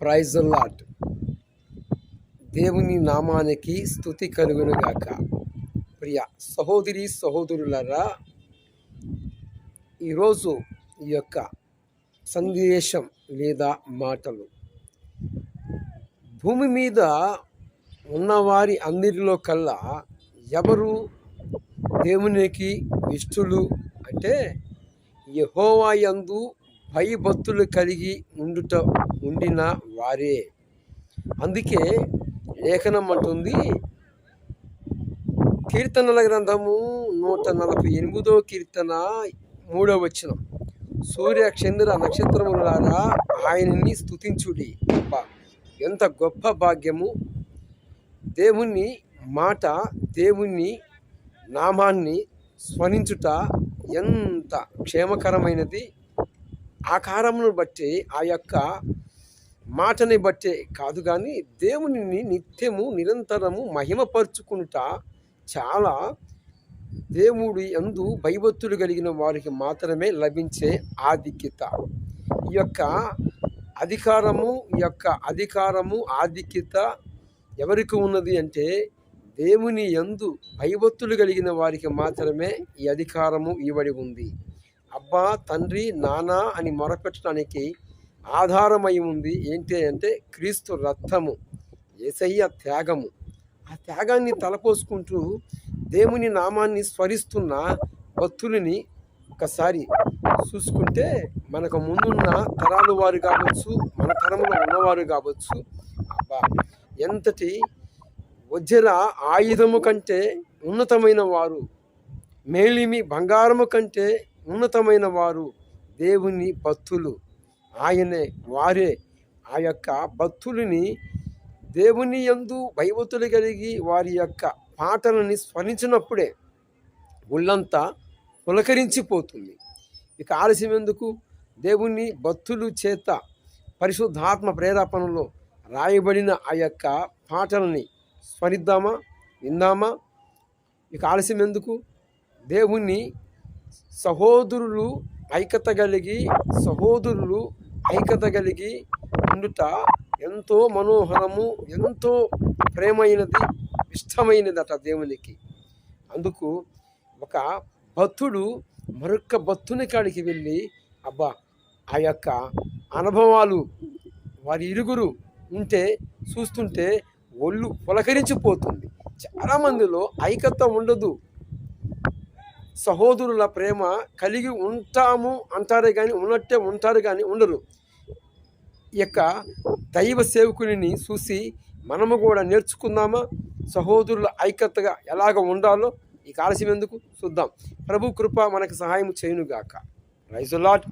Praise lot దేవుని నామానికి స్థుతి కలుగునుగాక. ప్రియ సహోదరి సహోదరులరా ఈరోజు ఈ యొక్క సందేశం లేదా మాటలు. భూమి మీద ఉన్నవారి అందరిలో కల్లా ఎవరు దేవునికి ఇష్టలు అంటే యెహోవా యందు భయభక్తులు కలిగి ఉండుట ఉండిన వారే. అందుకే లేఖనం అంటుంది కీర్తనల గ్రంథము నూట నలభై ఎనిమిదో కీర్తన మూడవ వచనం. సూర్య చంద్ర నక్షత్రములారా ఆయనని స్తుతించుడి. గొప్ప ఎంత గొప్ప భాగ్యము. దేవుని మాట దేవుని నామాన్ని స్మరించుట ఎంత క్షేమకరమైనది. ఆకారమును బట్టి ఆ యొక్క మాటని బట్టే కాదు కానీ దేవునిని నిత్యము నిరంతరము మహిమపరుచుకుంట చాలా దేవుడి యందు భయభక్తులు కలిగిన వారికి మాత్రమే లభించే ఆధిక్యత. ఈ యొక్క అధికారము ఈ యొక్క అధికారము ఆధిక్యత ఎవరికి ఉన్నది అంటే దేవుని యందు భయభక్తులు కలిగిన వారికి మాత్రమే ఈ అధికారము ఇవ్వడి ఉంది. అబ్బా తండ్రి నానా అని మొరపెట్టడానికి ఆధారమై ఉంది. ఏంటి అంటే క్రీస్తు రక్తము ఏసయ్య త్యాగము. ఆ త్యాగాన్ని తలపోసుకుంటూ దేవుని నామాన్ని స్మరిస్తున్న భక్తులని ఒకసారి చూసుకుంటే మనకు ముందున్న తరాలు వారు కావచ్చు మన తరంలో ఉన్నవారు కావచ్చు అబ్బా ఎంతటి వజ్ర ఆయుధము కంటే ఉన్నతమైన వారు మేలిమి బంగారము కంటే ఉన్నతమైన వారు దేవుని భక్తులు. ఆయనే వారే. ఆ యొక్క భక్తులని దేవుని యందు భయభక్తులు కలిగి వారి యొక్క పాటలని స్మరించినప్పుడే ఒళ్ళంతా పులకరించిపోతుంది. ఇక ఆలస్యం ఎందుకు? దేవుని భక్తులు చేత పరిశుద్ధాత్మ ప్రేరేపణలో రాయబడిన ఆ యొక్క పాటలని స్మరిద్దామా? విందామా? ఇక ఆలస్యం ఎందుకు? దేవుణ్ణి సహోదరులు ఐక్యత కలిగి సహోదరులు ఐక్యత కలిగి ఉండుట ఎంతో మనోహరము ఎంతో ప్రేమైనది అట దేవునికి. అందుకు ఒక భక్తుడు మరొక భక్తుని కాడికి వెళ్ళి అబ్బా ఆ యొక్క అనుభవాలు వారి ఇరుగురు ఉంటే చూస్తుంటే ఒళ్ళు పులకరించిపోతుంది. చాలామందిలో ఐకత్వం ఉండదు. సహోదరుల ప్రేమ కలిగి ఉంటాము అంటారే కానీ ఉన్నట్టే ఉంటారు కానీ ఉండరు. ఇక యొక్క దైవ సేవకుని చూసి మనము కూడా నేర్చుకుందామా? సహోదరుల ఐక్యతగా ఎలాగ ఉండాలో ఈ కాలస్యం ఎందుకు? చూద్దాం. ప్రభు కృప మనకు సహాయం చేయునుగాక. రైజులాట్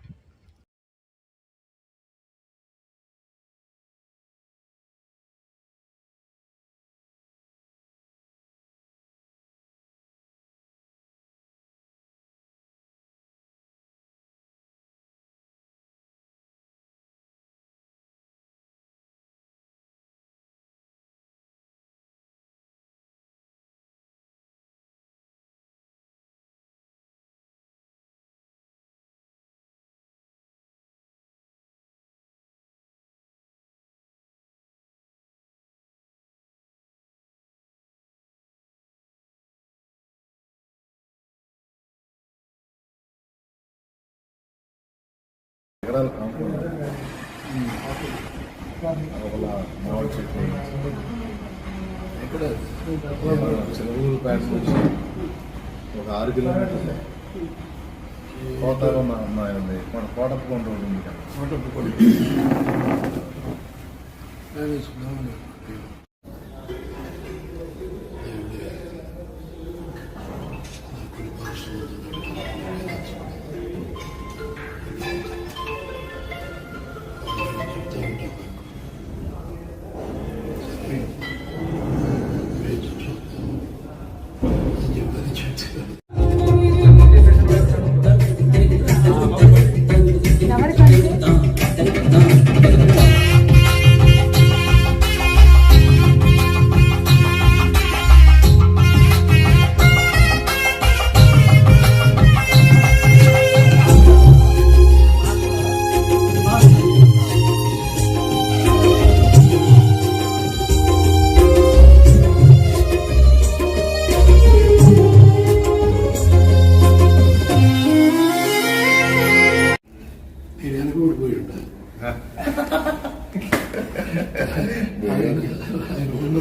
లోపల మామిడి చెట్లు ఇక్కడ ప్యాడ్స్ వచ్చి ఒక ఆరు కిలోమీటర్లే. కోటలో ఉన్నాయండి మన కోటప్పకొండ రోడ్డు ఉంది కదా. ఎవరికంటే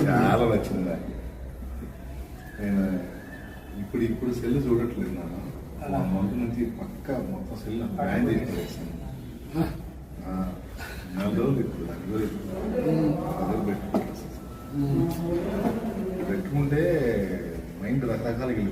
చాలా నచ్చిందా నేను ఇప్పుడు ఇప్పుడు సెల్ చూడట్లేదు నాన్న. మా మందు నుంచి పక్క మొత్తం సెల్ బ్యాన్ చేసేసాను పెట్టుకుంటే మైండ్ రకరకాలకి